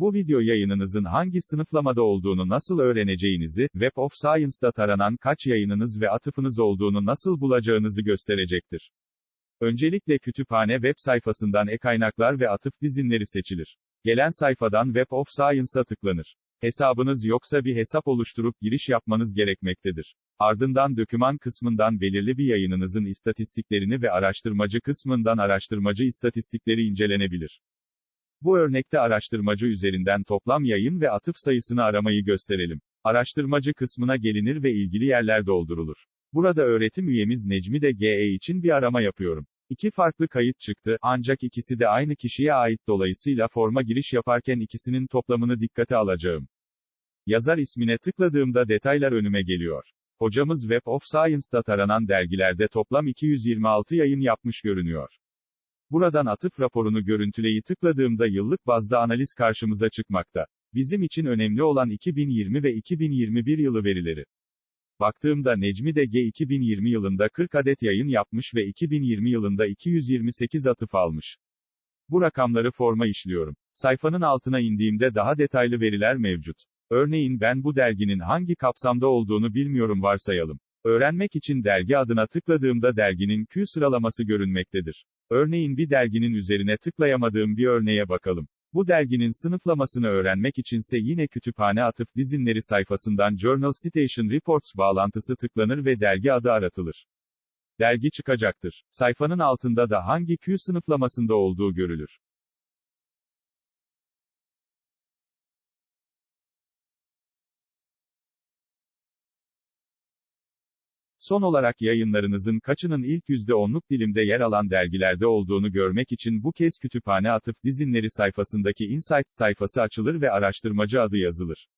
Bu video yayınınızın hangi sınıflamada olduğunu nasıl öğreneceğinizi, Web of Science'da taranan kaç yayınınız ve atıfınız olduğunu nasıl bulacağınızı gösterecektir. Öncelikle kütüphane web sayfasından e-kaynaklar ve atıf dizinleri seçilir. Gelen sayfadan Web of Science'a tıklanır. Hesabınız yoksa bir hesap oluşturup giriş yapmanız gerekmektedir. Ardından döküman kısmından belirli bir yayınınızın istatistiklerini ve araştırmacı kısmından araştırmacı istatistikleri incelenebilir. Bu örnekte araştırmacı üzerinden toplam yayın ve atıf sayısını aramayı gösterelim. Araştırmacı kısmına gelinir ve ilgili yerler doldurulur. Burada öğretim üyemiz Necmi de GE için bir arama yapıyorum. İki farklı kayıt çıktı, ancak ikisi de aynı kişiye ait dolayısıyla forma giriş yaparken ikisinin toplamını dikkate alacağım. Yazar ismine tıkladığımda detaylar önüme geliyor. Hocamız Web of Science'da taranan dergilerde toplam 226 yayın yapmış görünüyor. Buradan atıf raporunu görüntüleyi tıkladığımda yıllık bazda analiz karşımıza çıkmakta. Bizim için önemli olan 2020 ve 2021 yılı verileri. Baktığımda Necmi de G 2020 yılında 40 adet yayın yapmış ve 2020 yılında 228 atıf almış. Bu rakamları forma işliyorum. Sayfanın altına indiğimde daha detaylı veriler mevcut. Örneğin ben bu derginin hangi kapsamda olduğunu bilmiyorum varsayalım. Öğrenmek için dergi adına tıkladığımda derginin Q sıralaması görünmektedir. Örneğin bir derginin üzerine tıklayamadığım bir örneğe bakalım. Bu derginin sınıflamasını öğrenmek içinse yine kütüphane atıf dizinleri sayfasından Journal Citation Reports bağlantısı tıklanır ve dergi adı aratılır. Dergi çıkacaktır. Sayfanın altında da hangi Q sınıflamasında olduğu görülür. Son olarak yayınlarınızın kaçının ilk %10'luk dilimde yer alan dergilerde olduğunu görmek için bu kez kütüphane atıf dizinleri sayfasındaki Insights sayfası açılır ve araştırmacı adı yazılır.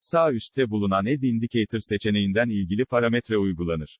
Sağ üstte bulunan Add Indicator seçeneğinden ilgili parametre uygulanır.